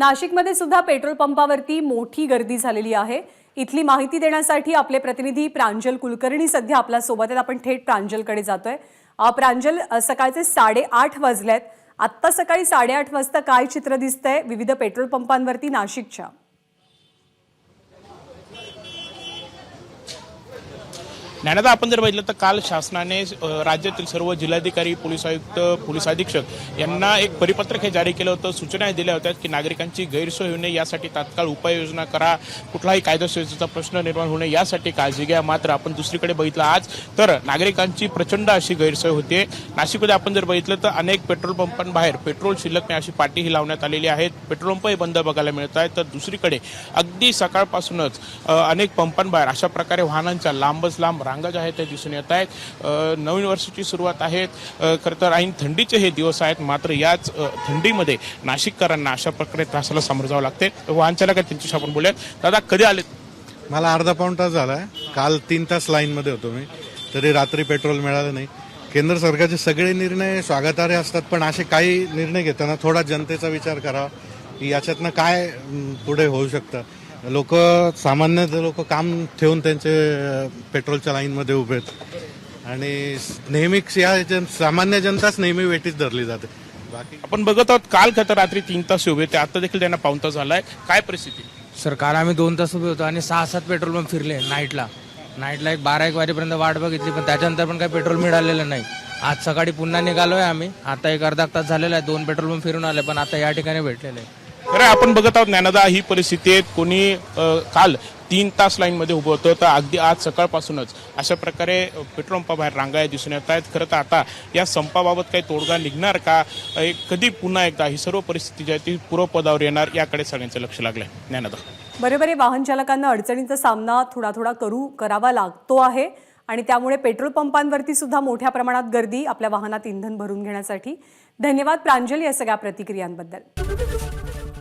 नाशिकमध्ये सुद्धा पेट्रोल पंपावरती मोठी गर्दी झालेली आहे. इथली माहिती देण्यासाठी आपले प्रतिनिधी प्रांजल कुलकर्णी सध्या आपल्यासोबत आहेत. आपण थेट प्रांजलकडे जातोय. प्रांजल सकाळचे साडेआठ वाजले आहेत आत्ता सकाळी साडेआठ वाजता काय चित्र दिसतंय? विविध पेट्रोल पंपांवरती नाशिकच्या. ज्ञानदा आपण जर बघितलं तर काल शासनाने राज्यातील सर्व जिल्हाधिकारी पोलीस आयुक्त पोलीस अधीक्षक यांना एक परिपत्रक हे जारी केलं होतं सूचना दिल्या होत्या की नागरिकांची गैरसोय होऊ नये यासाठी तात्काळ उपाययोजना करा कुठलाही कायदा सुव्यवस्थेचा प्रश्न निर्माण होऊ नये यासाठी काळजी घ्या. मात्र आपण दुसरीकडे बघितलं आज तर नागरिकांची प्रचंड अशी गैरसोय होते नाशिकमध्ये आपण जर बघितलं तर अनेक पेट्रोल पंपांबाहेर पेट्रोल शिल्लक नाही अशी पाटीही लावण्यात आलेली आहेत. पेट्रोल पंपही बंद बघायला मिळत आहेत. तर दुसरीकडे अगदी सकाळपासूनच अनेक पंपांबाहेर अशा प्रकारे वाहनांच्या लांबच लांब रांगा ज्या आहेत त्या दिसून येत आहेत. नवीन वर्षाची सुरुवात आहे खरं तर ऐन थंडीचे हे दिवस आहेत. मात्र याच थंडीमध्ये नाशिककरांना अशा प्रकारे त्रासाला सामोरं जावं लागते. वाहन चालक आहेत त्यांच्याशी आपण बोलूयात. दादा कधी आले मला अर्धा पाऊण तास झाला काल तीन तास लाईनमध्ये होतो मी. तरी रात्री पेट्रोल मिळालं नाही. केंद्र सरकारचे सगळे निर्णय स्वागतार्ह असतात पण असे काही निर्णय घेताना थोडा जनतेचा विचार करावा. की याच्यातनं काय पुढे होऊ शकतं? लोक सामान्य लोक काम ठेवून त्यांचे पेट्रोलच्या लाईनमध्ये उभे आहेत. आणि नेहमीच या जन- सामान्य जनताच नेहमी वेटीच धरली जाते. बाकी आपण बघत आहोत काल खतर रात्री तीन तास उभे होते आता देखील त्यांना पाऊन तास झालाय. काय परिस्थिती? सर काल आम्ही दोन तास उभे होतो आणि सहा सात पेट्रोल पंप फिरले नाईटला. नाईटला एक बारा एक वाजेपर्यंत वाट बघितली पण त्याच्यानंतर पण काही पेट्रोल मिळालेलं नाही. आज सकाळी पुन्हा निघालोय आम्ही. आता एक अर्धा तास झालेला आहे दोन पेट्रोल पंप फिरून आले पण आता या ठिकाणी भेटलेले आहे. खरं आपण बघत आहोत ज्ञानदा ही परिस्थिती आहे कोणी काल तीन तास लाईनमध्ये उभं होतं. तर अगदी आज सकाळपासूनच अशा प्रकारे पेट्रोल पंपाबाहेर रांगा दिसून येत आहेत. खरं तर आता या संपाबाबत काही तोडगा निघणार का? एक कधी पुन्हा एकदा ही सर्व परिस्थिती जी आहे ती पूर्वपदावर येणार याकडे सगळ्यांचं लक्ष लागलं आहे ज्ञानदा बरोबर आहे वाहन चालकांना अडचणींचा सामना थोडा थोडा करू करावा लागतो आहे. आणि त्यामुळे पेट्रोल पंपांवरती सुद्धा मोठ्या प्रमाणात गर्दी आपल्या वाहनात इंधन भरून घेण्यासाठी. धन्यवाद प्रांजल या सगळ्या प्रतिक्रियांबद्दल.